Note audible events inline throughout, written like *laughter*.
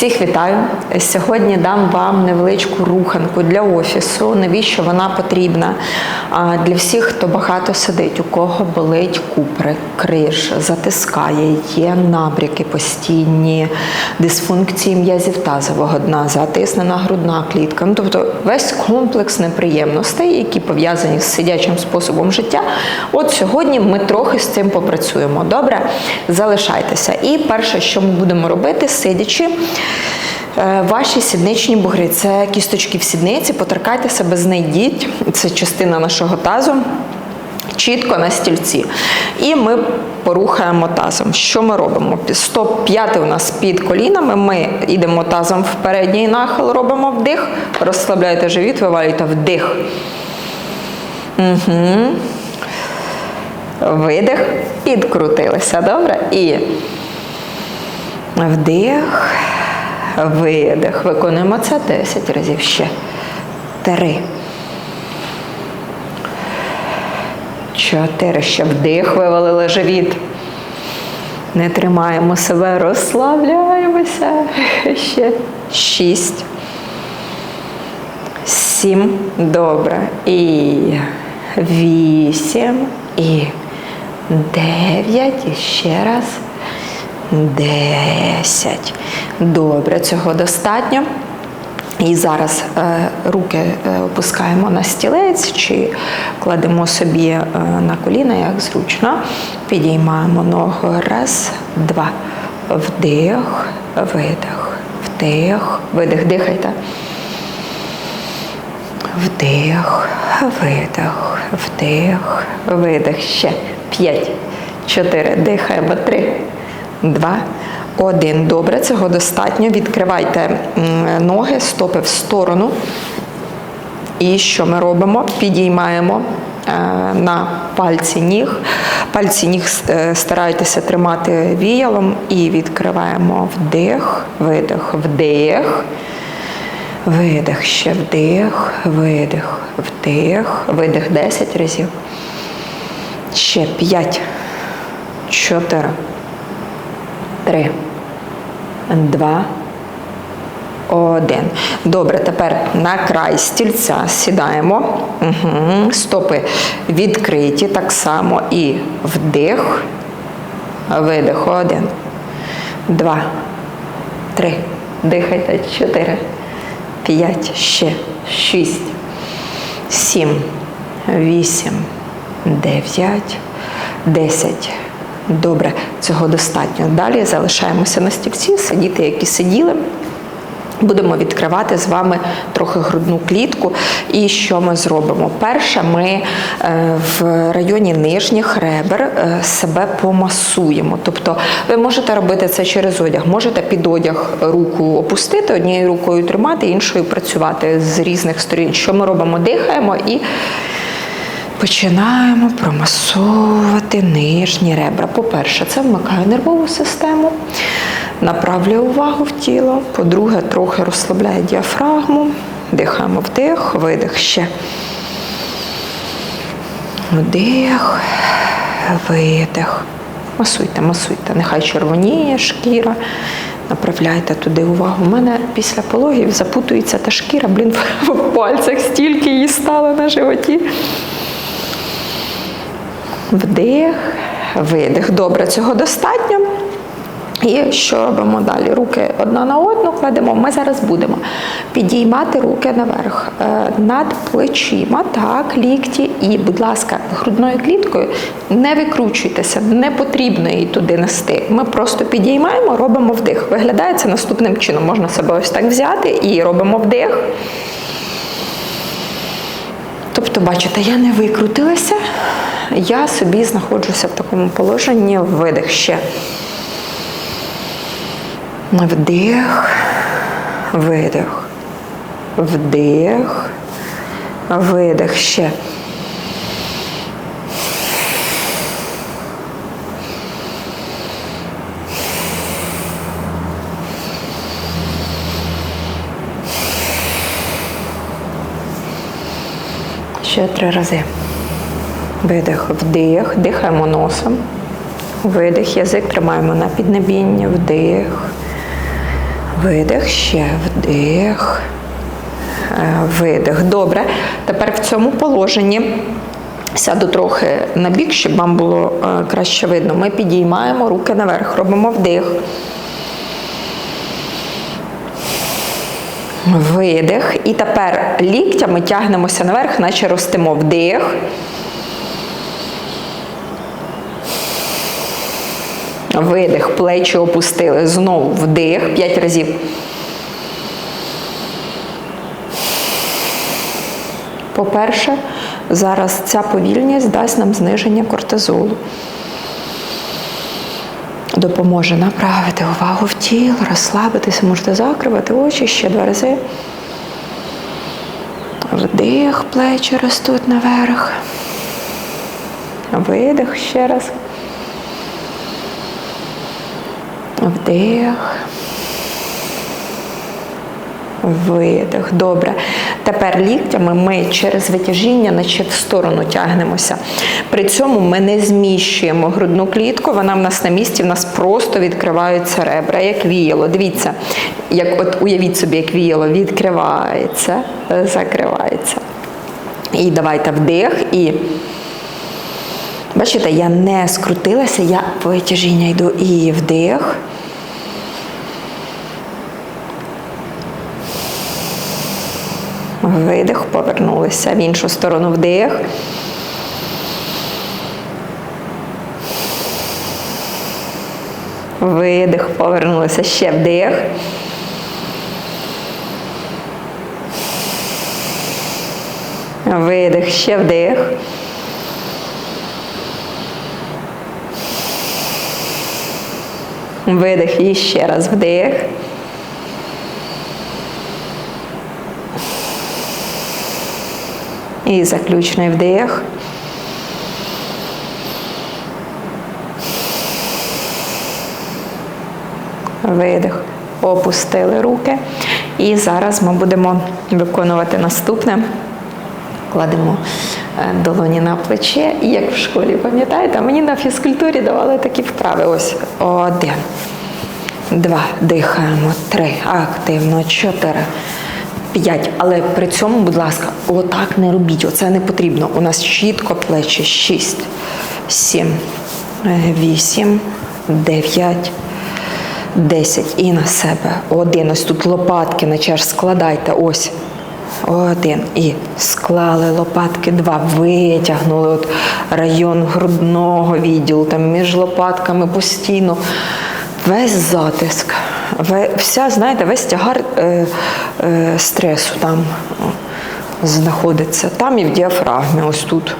Всіх вітаю. Сьогодні дам вам невеличку руханку для офісу. Навіщо вона потрібна? Для всіх, хто багато сидить, у кого болить купри, криш, затискає, є набряки постійні, дисфункції м'язів тазового дна, затиснена грудна клітка. Ну, тобто весь комплекс неприємностей, які пов'язані з сидячим способом життя. От сьогодні ми трохи з цим попрацюємо. Добре, залишайтеся. І перше, що ми будемо робити, сидячи. Е, Ваші сідничні бугри це кісточки в сідниці, поторкайте себе, знайдіть. Це частина нашого тазу. Чітко на стільці. І ми порухаємо тазом. Що ми робимо? Стоп п'яти у нас під колінами. Ми йдемо тазом в передній нахил, робимо вдих, розслабляєте живіт, вивалюєте вдих. Угу. Видих, підкрутилися, добре? І вдих, видих. Виконуємо це 10 разів ще. Три. Чотири. Ще вдих, вивалили живіт. Не тримаємо себе, розслабляємося. Ще шість. Сім. Добре. І вісім. І дев'ять. І ще раз. Десять. Добре, цього достатньо. І зараз е, руки е, опускаємо на стілець чи кладемо собі е, на коліна, як зручно. Підіймаємо ногу. Раз, два. Вдих, видих, вдих, видих. Дихайте. Вдих, видих, вдих, видих. Ще п'ять, чотири. Дихаємо. Три, два. Один. Добре, цього достатньо. Відкривайте ноги, стопи в сторону. І що ми робимо? Підіймаємо е, на пальці ніг. Пальці ніг е, старайтеся тримати віялом і відкриваємо вдих, видих, вдих. Видих, ще вдих, видих, вдих, видих 10 разів. Ще 5, 4, 3, 2, 1. Добре, тепер на край стільця сідаємо. Угу. Стопи відкриті так само. І вдих, видих. Один, два, три. Дихайте. Чотири, п'ять, ще шість, сім, вісім, дев'ять, десять. Добре, цього достатньо. Далі залишаємося на стільці, сидіти, як і сиділи. Будемо відкривати з вами трохи грудну клітку. І що ми зробимо? Перше, ми е, в районі нижніх ребер е, себе помасуємо. Тобто ви можете робити це через одяг, можете під одяг руку опустити, однією рукою тримати, іншою працювати з різних сторін. Що ми робимо? Дихаємо і. Починаємо промасовувати нижні ребра. По-перше, це вмикає нервову систему, направлює увагу в тіло. По-друге, трохи розслабляє діафрагму. Дихаємо вдих, видих ще. Вдих, видих. Масуйте, масуйте. Нехай червоніє шкіра. Направляйте туди увагу. У мене після пологів запутується та шкіра, блін, *laughs* в пальцях стільки її стало на животі. Вдих, видих. Добре, цього достатньо. І що робимо далі? Руки одна на одну кладемо. Ми зараз будемо підіймати руки наверх е, над плечима, так, лікті. І, будь ласка, грудною кліткою не викручуйтеся, не потрібно її туди нести. Ми просто підіймаємо, робимо вдих. Виглядає це наступним чином. Можна себе ось так взяти і робимо вдих. Тобто, бачите, я не викрутилася, я собі знаходжуся в такому положенні видих ще. Вдих, видих, вдих, видих ще. Ще три рази. Видих, вдих, дихаємо носом. Видих, язик тримаємо на піднебінні, вдих, Видих, ще вдих. Е, Видих. Добре. Тепер в цьому положенні сяду трохи на бік, щоб вам було е, краще видно. Ми підіймаємо руки наверх, робимо вдих. Видих. І тепер ліктями тягнемося наверх, наче ростимо вдих. Видих, плечі опустили. Знову вдих. П'ять разів. По-перше, зараз ця повільність дасть нам зниження кортизолу. Допоможе направити увагу в тіло, розслабитися, можете закривати очі ще два рази. Вдих, плечі ростуть наверх. Видих ще раз. Вдих. Видих. Добре. Тепер ліктями ми через витяжіння наче в сторону тягнемося. При цьому ми не зміщуємо грудну клітку, вона в нас на місці, в нас просто відкриваються ребра, як віяло. Дивіться, як от уявіть собі, як віяло відкривається, закривається. І давайте вдих і. Бачите, я не скрутилася, я в витяжіння йду і вдих. Видих, повернулися в іншу сторону вдих. Видих, повернулися ще вдих. Видих, ще вдих. Видих і ще раз вдих. І заключний вдих. Видих. Опустили руки. І зараз ми будемо виконувати наступне. Кладемо е, долоні на плече. І як в школі, пам'ятаєте, мені на фізкультурі давали такі вправи. Ось один. Два. Дихаємо. Три. Активно. Чотири. П'ять. Але при цьому, будь ласка, отак не робіть. Оце не потрібно. У нас чітко плечі. Шість, сім, е, вісім, дев'ять. Десять. І на себе. Один. Ось тут лопатки на чаш складайте. Ось. Один. І склали лопатки. Два. Витягнули от район грудного відділу. Там між лопатками постійно. Весь затиск. Вся, знаєте, весь тягар е, е, стресу там знаходиться. Там і в діафрагмі, ось тут.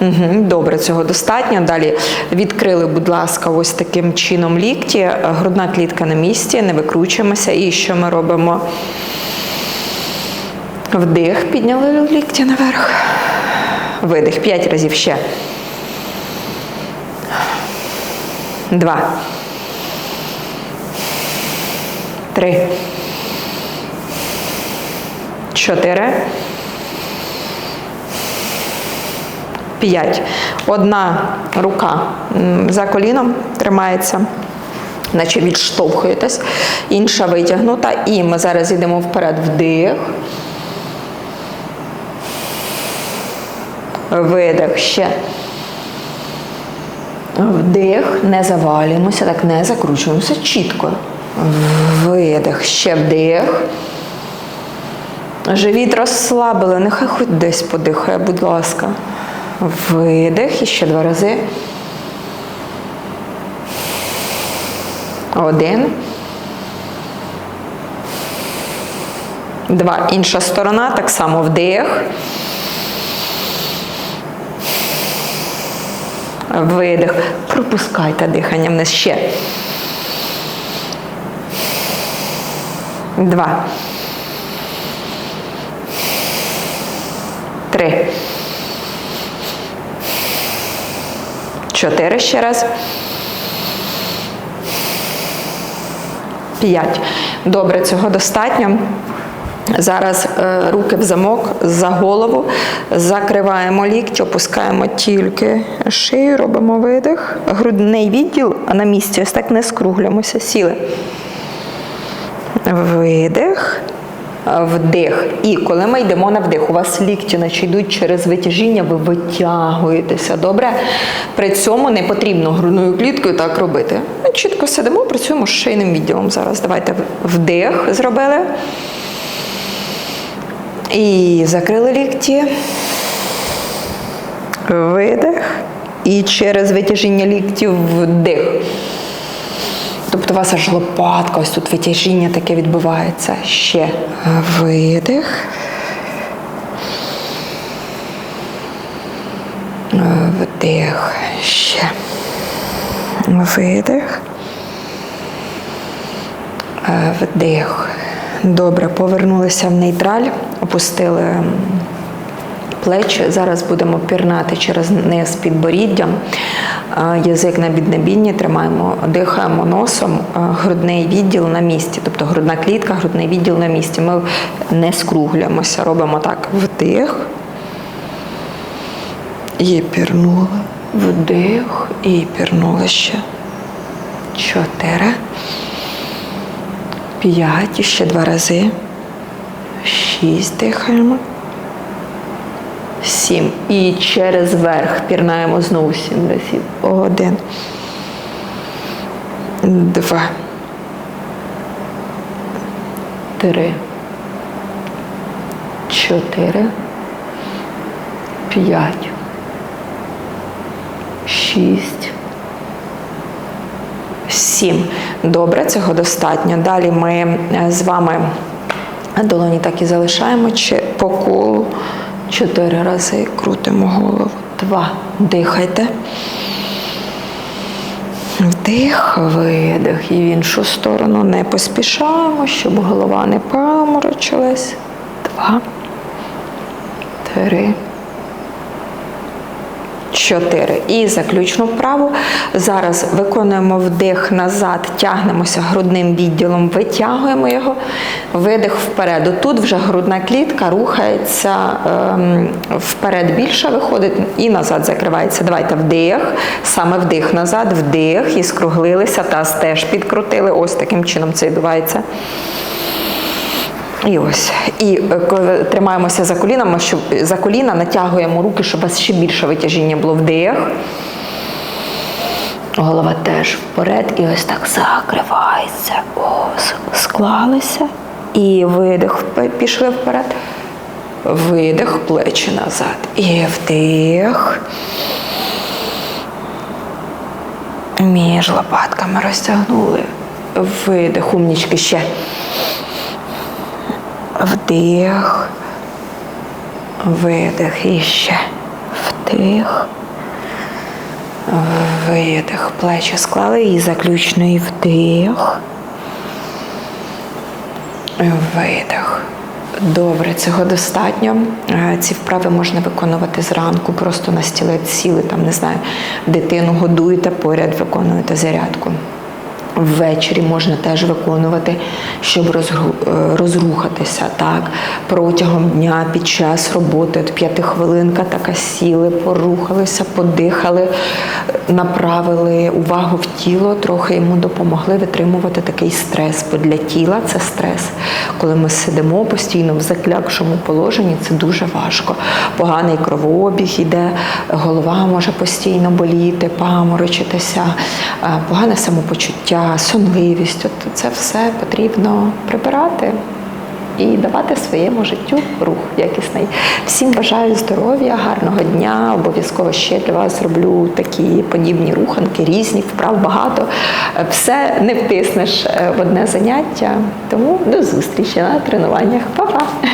Угу, добре, цього достатньо. Далі відкрили, будь ласка, ось таким чином лікті. Грудна клітка на місці, не викручуємося. І що ми робимо? Вдих, підняли лікті наверх. Видих. П'ять разів ще. Два. Три. Чотири. П'ять. Одна рука за коліном тримається, наче відштовхуєтесь. Інша витягнута. І ми зараз йдемо вперед. Вдих. Видих. Ще. Вдих. Не завалюємося, так не закручуємося чітко. Видих. Ще вдих. Живіт розслабили, нехай хоч десь подихає, будь ласка. Видих і ще два рази. Один. Два. Інша сторона, так само вдих. Видих. Пропускайте дихання вниз ще. Два. Три. Чотири ще раз. П'ять. Добре, цього достатньо. Зараз е, руки в замок за голову, закриваємо лікті, опускаємо тільки шию, робимо видих. Грудний відділ на місці, ось так не скруглюємося, сіли. Видих, вдих. І коли ми йдемо на вдих, у вас лікті наче йдуть через витяжіння, ви витягуєтеся. Добре? При цьому не потрібно грудною кліткою так робити. Ми чітко сидимо, працюємо з шийним відділом зараз. Давайте вдих зробили. І закрили лікті. Видих. І через витяжіння ліктів вдих. Тобто у вас аж лопатка, ось тут витяжіння таке відбувається. Ще видих. Вдих. Ще. Видих. Вдих. Добре, повернулися в нейтраль, опустили плечі. Зараз будемо пірнати через низ підборіддям. Язик на піднебінні тримаємо, дихаємо носом, грудний відділ на місці, тобто грудна клітка, грудний відділ на місці. Ми не скруглюємося, робимо так вдих. І пірнули. Вдих і пірнули ще. Чотири. П'ять. Ще два рази. Шість дихаємо. Сім. І через верх пірнаємо знову сім разів. Один. Два. Три. Чотири. П'ять. Шість. Сім. Добре, цього достатньо. Далі ми е, з вами долоні так і залишаємо чи по. Чотири рази крутимо голову. Два. Дихайте. Вдих, видих. І в іншу сторону не поспішаємо, щоб голова не паморочилась. Два. Три. Чотири. І заключну вправу. Зараз виконуємо вдих назад, тягнемося грудним відділом, витягуємо його, видих вперед. Тут вже грудна клітка рухається ем, вперед більше виходить і назад закривається. Давайте вдих, саме вдих назад, вдих і скруглилися, таз теж підкрутили. Ось таким чином це відбувається. І ось. І е, тримаємося за колінами, щоб за коліна натягуємо руки, щоб у вас ще більше витяжіння було вдих. Голова теж вперед і ось так закривається. О, склалися. І видих, пішли вперед. Видих, плечі назад. І вдих. Між лопатками розтягнули. Видих, умнічки ще. Вдих. Видих і ще. Вдих. Видих. Плечі склали і заключний вдих. Видих. Добре, цього достатньо. Е, Ці вправи можна виконувати зранку, просто на стілець сіли, там, не знаю, дитину годуєте, поряд виконуєте зарядку. Ввечері можна теж виконувати, щоб е, розрухатися так. Протягом дня під час роботи, от п'ятихвилинка така сіли, порухалися, подихали, направили увагу в тіло, трохи йому допомогли витримувати такий стрес. Бо для тіла це стрес. Коли ми сидимо постійно в заклякшому положенні, це дуже важко. Поганий кровообіг іде, голова може постійно боліти, паморочитися, е, погане самопочуття, сонливість. От це все потрібно прибирати і давати своєму життю рух якісний. Всім бажаю здоров'я, гарного дня. Обов'язково ще для вас зроблю такі подібні руханки, різні вправ багато. Все не втиснеш е, в одне заняття. Тому до зустрічі на тренуваннях. Па-па!